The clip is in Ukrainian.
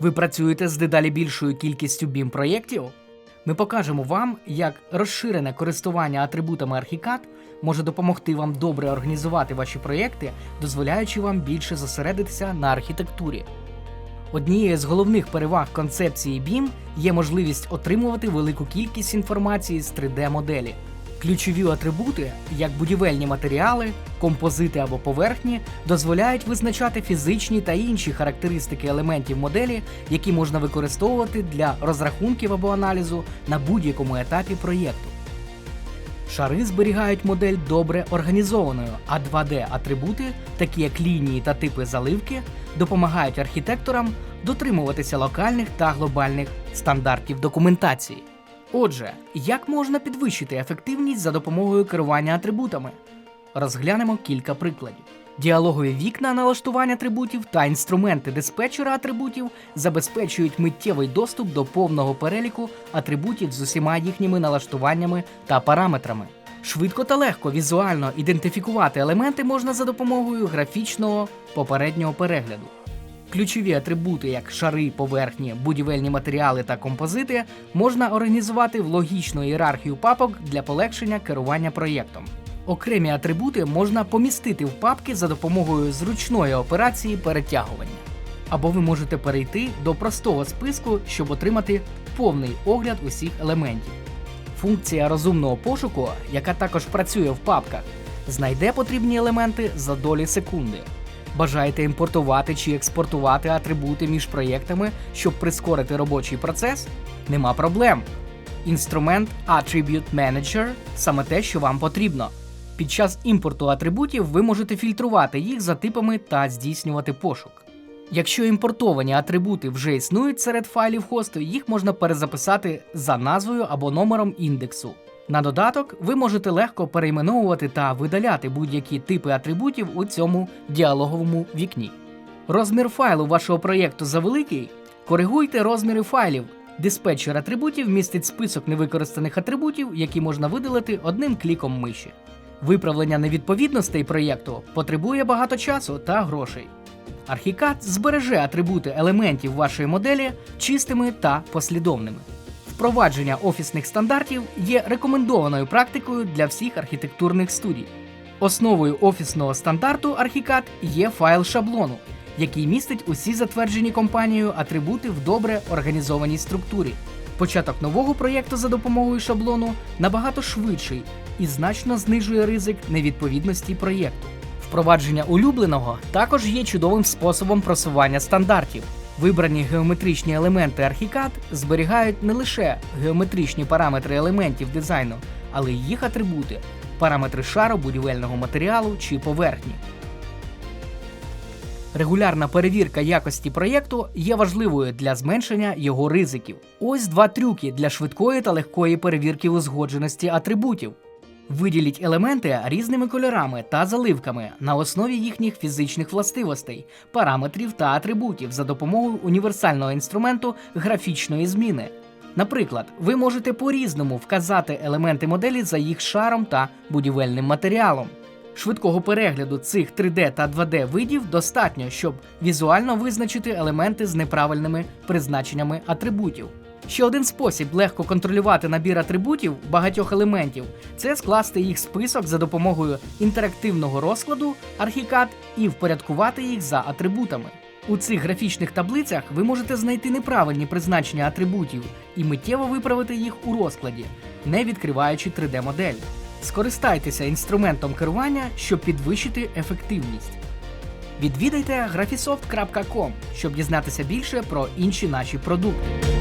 Ви працюєте з дедалі більшою кількістю BIM проєктів? Ми покажемо вам, як розширене користування атрибутами Archicad може допомогти вам добре організувати ваші проєкти, дозволяючи вам більше зосередитися на архітектурі. Однією з головних переваг концепції BIM є можливість отримувати велику кількість інформації з 3D-моделі. Ключові атрибути, як будівельні матеріали, композити або поверхні, дозволяють визначати фізичні та інші характеристики елементів моделі, які можна використовувати для розрахунків або аналізу на будь-якому етапі проєкту. Шари зберігають модель добре організованою, а 2D-атрибути, такі як лінії та типи заливки, допомагають архітекторам дотримуватися локальних та глобальних стандартів документації. Отже, як можна підвищити ефективність за допомогою керування атрибутами? Розглянемо кілька прикладів. Діалогові вікна налаштування атрибутів та інструменти диспетчера атрибутів забезпечують миттєвий доступ до повного переліку атрибутів з усіма їхніми налаштуваннями та параметрами. Швидко та легко візуально ідентифікувати елементи можна за допомогою графічного попереднього перегляду. Ключові атрибути, як шари, поверхні, будівельні матеріали та композити, можна організувати в логічну ієрархію папок для полегшення керування проєктом. Окремі атрибути можна помістити в папки за допомогою зручної операції перетягування. Або ви можете перейти до простого списку, щоб отримати повний огляд усіх елементів. Функція розумного пошуку, яка також працює в папках, знайде потрібні елементи за долі секунди. Бажаєте імпортувати чи експортувати атрибути між проєктами, щоб прискорити робочий процес? Нема проблем. Інструмент Attribute Manager саме те, що вам потрібно. Під час імпорту атрибутів ви можете фільтрувати їх за типами та здійснювати пошук. Якщо імпортовані атрибути вже існують серед файлів хосту, їх можна перезаписати за назвою або номером індексу. На додаток, ви можете легко перейменовувати та видаляти будь-які типи атрибутів у цьому діалоговому вікні. Розмір файлу вашого проєкту завеликий? Коригуйте розміри файлів. Диспетчер атрибутів містить список невикористаних атрибутів, які можна видалити одним кліком миші. Виправлення невідповідностей проєкту потребує багато часу та грошей. Архікад збереже атрибути елементів вашої моделі чистими та послідовними. Впровадження офісних стандартів є рекомендованою практикою для всіх архітектурних студій. Основою офісного стандарту Archicad є файл шаблону, який містить усі затверджені компанією атрибути в добре організованій структурі. Початок нового проєкту за допомогою шаблону набагато швидший і значно знижує ризик невідповідності проєкту. Впровадження улюбленого також є чудовим способом просування стандартів. Вибрані геометричні елементи Archicad зберігають не лише геометричні параметри елементів дизайну, але й їх атрибути, параметри шару, будівельного матеріалу чи поверхні. Регулярна перевірка якості проєкту є важливою для зменшення його ризиків. Ось два трюки для швидкої та легкої перевірки узгодженості атрибутів. Виділіть елементи різними кольорами та заливками на основі їхніх фізичних властивостей, параметрів та атрибутів за допомогою універсального інструменту графічної зміни. Наприклад, ви можете по-різному вказати елементи моделі за їх шаром та будівельним матеріалом. Швидкого перегляду цих 3D та 2D видів достатньо, щоб візуально визначити елементи з неправильними призначеннями атрибутів. Ще один спосіб легко контролювати набір атрибутів багатьох елементів це скласти їх список за допомогою інтерактивного розкладу Archicad і впорядкувати їх за атрибутами. У цих графічних таблицях ви можете знайти неправильні призначення атрибутів і миттєво виправити їх у розкладі, не відкриваючи 3D-модель. Скористайтеся інструментом керування, щоб підвищити ефективність. Відвідайте graphisoft.com, щоб дізнатися більше про інші наші продукти.